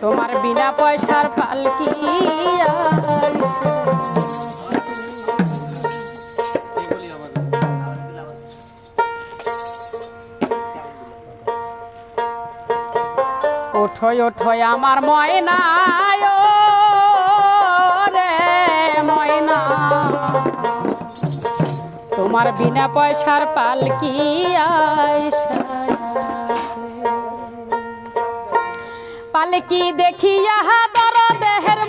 তোমার বিনা পয়সার পালকি ওঠয় ওঠয় আমার ময়না ময়না। তোমার বিনা পয়সার পালকি আয়সা पाल देखी यहाँ दर देहर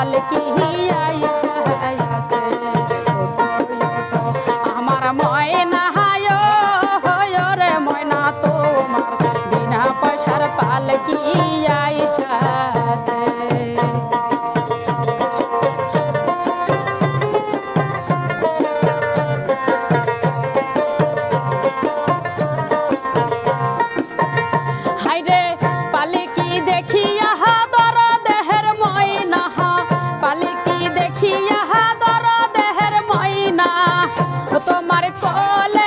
लाल की ही आई। fall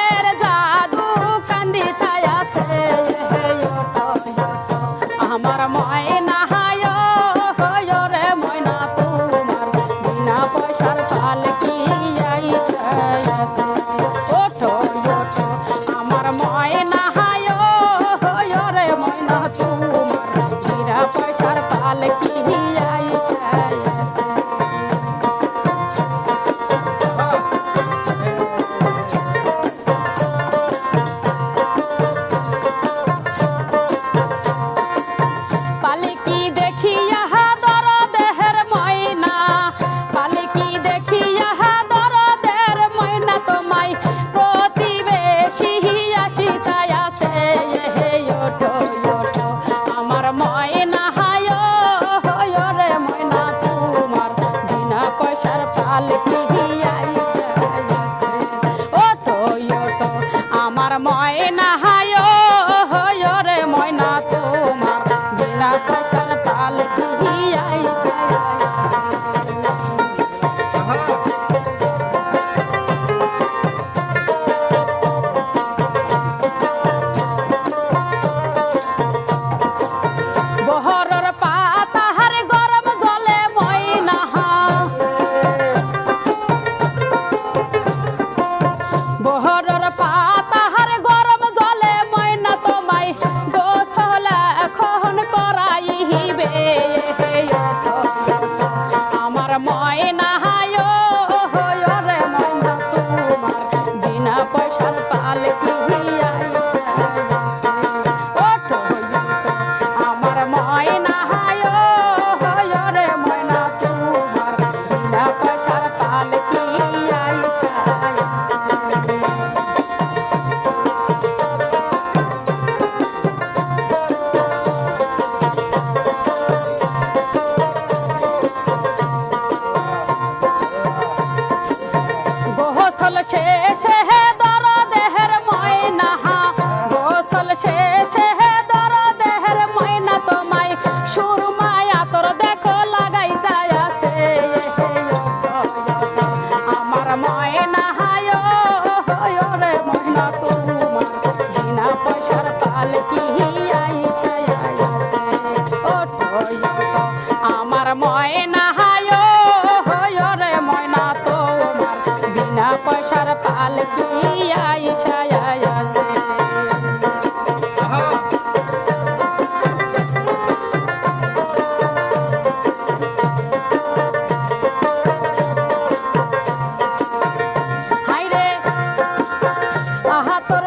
ra ra ra pa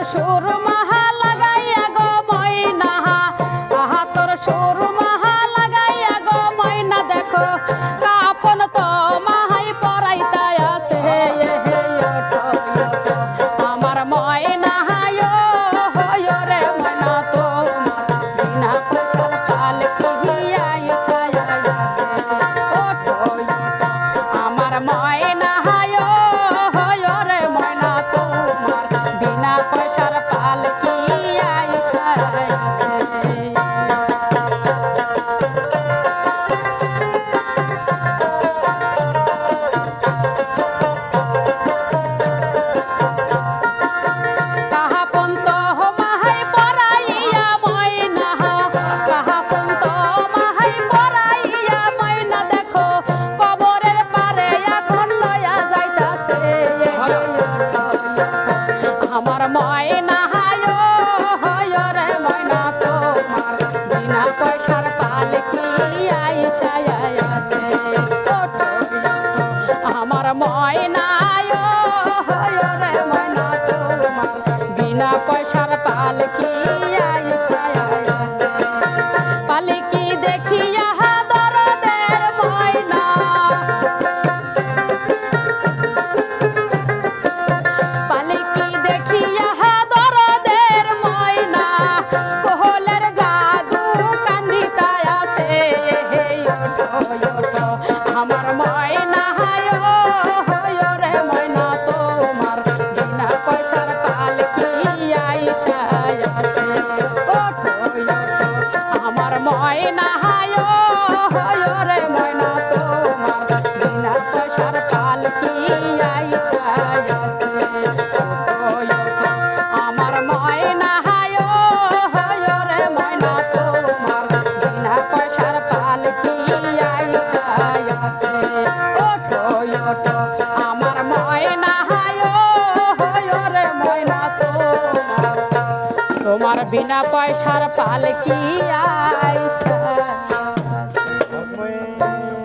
আহা পয়সার পালকিয়া